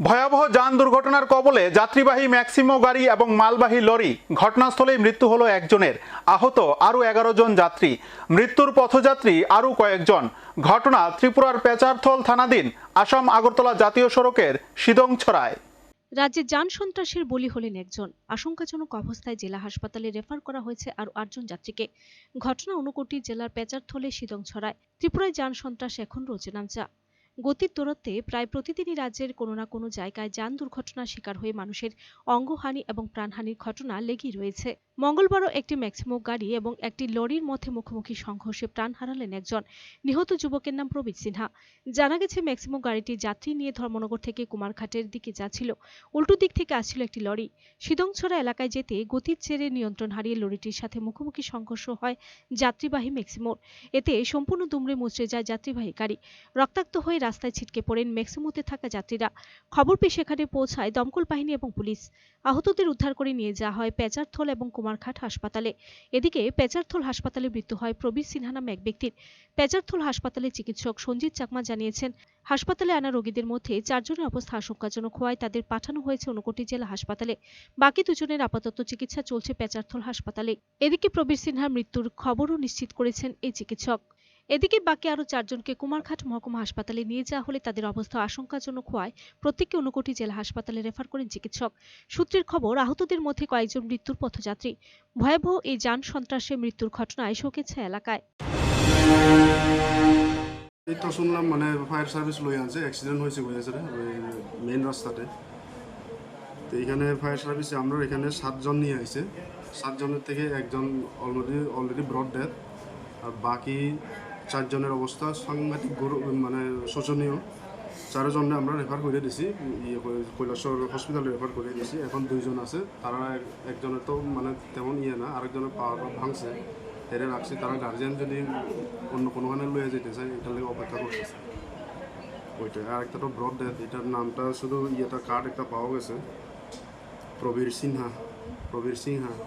ভয়াবহ যান দুর্ঘটনার কবলে যাত্রীবাহী ম্যাক্সিমো গাড়ি এবং মালবাহী লরি ঘটনাস্থলেই মৃত্যু হলো একজনের। আহত আরও এগারো জন যাত্রী। মৃত্যুর পথযাত্রী আরও কয়েকজন। ঘটনা ত্রিপুরার পেচারথল থানাধীন আসাম আগরতলা জাতীয় সড়কের সিদংছড়ায়। রাজ্যে যান সন্ত্রাসের বলি হলেন একজন। আশঙ্কাজনক অবস্থায় জেলা হাসপাতালে রেফার করা হয়েছে আরও আটজন যাত্রীকে। ঘটনা ঊনকোটি জেলার পেচারথলে ছড়ায় ত্রিপুরায় যান সন্ত্রাস এখন রোজে নামচা। গতির দূরত্বে প্রায় প্রতিদিনই রাজ্যের কোনো না কোনো জায়গায় যান দুর্ঘটনার শিকার হয়ে মানুষের অঙ্গহানি এবং প্রাণহানির ঘটনা লেগেই রয়েছে। মঙ্গলবারও একটি ম্যাক্সিমো গাড়ি এবং একটি লরির মধ্যে মুখোমুখি সংঘর্ষে প্রাণ হারালেন একজন নিহত যুবকের নাম প্রবীর সিনহা। জানা গেছে, ম্যাক্সিমো গাড়িটি যাত্রী নিয়ে ধর্মনগর থেকে কুমারঘাটের দিকে যাচ্ছিল। উল্টো দিক থেকে আসছিল একটি লরি। সিদংছড়া এলাকায় যেতে গতির চেরে নিয়ন্ত্রণ হারিয়ে লরিটির সাথে মুখোমুখি সংঘর্ষ হয় যাত্রীবাহী ম্যাক্সিমোর। এতে সম্পূর্ণ দুমড়ে মুচড়ে যায় যাত্রীবাহী গাড়ি। রক্তাক্ত হয়ে রাস্তায় ছিটকে পড়েন ম্যাক্সিমোতে থাকা যাত্রীরা। খবর পেয়ে সেখানে পৌঁছায় দমকল বাহিনী এবং পুলিশ। আহতদের উদ্ধার করে নিয়ে যাওয়া হয় পেচারথল এবং কুমারঘাট হাসপাতালে। এদিকে পেচারথল হাসপাতালে মৃত্যু হয় প্রবীর সিনহা নামে এক ব্যক্তির। পেচারথল হাসপাতালে চিকিৎসক সঞ্জিত চাকমা জানিয়েছেন, হাসপাতালে আনা রোগীদের মধ্যে চারজনের অবস্থা আশঙ্কাজনক হওয়ায় তাদের পাঠানো হয়েছে ঊনকোটি জেলা হাসপাতালে। বাকি দুজনের আপাতত চিকিৎসা চলছে পেচারথল হাসপাতালে। এদিকে প্রবীর সিনহার মৃত্যুর খবরও নিশ্চিত করেছেন এই চিকিৎসক। এদিকে বাকি আরও চারজনকে কুমারঘাট মহকুমা হাসপাতালে নিয়ে যাওয়া হলে তাদের অবস্থা আশঙ্কাজনক হওয়ায় প্রত্যেককে ঊনকোটি জেলা হাসপাতালে রেফার করেন চিকিৎসক। সূত্রের খবর, আহতদের মধ্যে কয়েকজন মৃত্যুর পথযাত্রী। ভয়াবহ এই যান সন্ত্রাসে মৃত্যুর ঘটনায় শোকেছে এলাকায়। এই তো শুনলাম মানে ফায়ার সার্ভিস লই আনছে অ্যাক্সিডেন্ট হয়েছে বলেছে ওই মেইন রাস্তাতে। তো এখানে ফায়ার সার্ভিসে, আমরা এখানে সাতজন নিয়ে আইছে। সাতজনের থেকে একজন অলরেডি অলরেডি ব্রড ডেথ আর বাকি চারজনের অবস্থা, সাংঘাতিক গরু মানে শোচনীয়। চারজনে আমরা রেফার করে দিছি ইয়ে কৈলাসর হসপিটালে রেফার করে দিছি। এখন দুইজন আছে, তারা এক- একজনের তো মানে তেমন ইয়ে না, আরেকজনের পা পা ভাঙছে। হেরে রাখছি। তারা গার্জিয়ান যদি অন্য কোনোখানে লয়ে যেতে চায়, এটার লেগে অপেক্ষা করতেছে। ওইটা আর একটা তো ব্রড ডেথ এটার নামটা শুধু ইয়েটা কার্ড একটা পাওয়া গেছে। প্রবীর সিনহা প্রবীর সিনহা।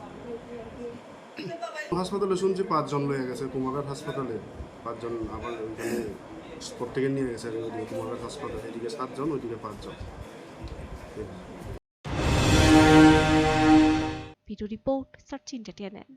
হাসপাতালে শুনছি পাঁচজন লয়ে গেছে, কুমারঘাট হাসপাতালে। পাঁচজন আবার প্রত্যেকে নিয়ে গেছে ওইদিকে কুমারঘাট হাসপাতালে, এদিকে সাতজন, ওইদিকে পাঁচজন। Video report search entertainment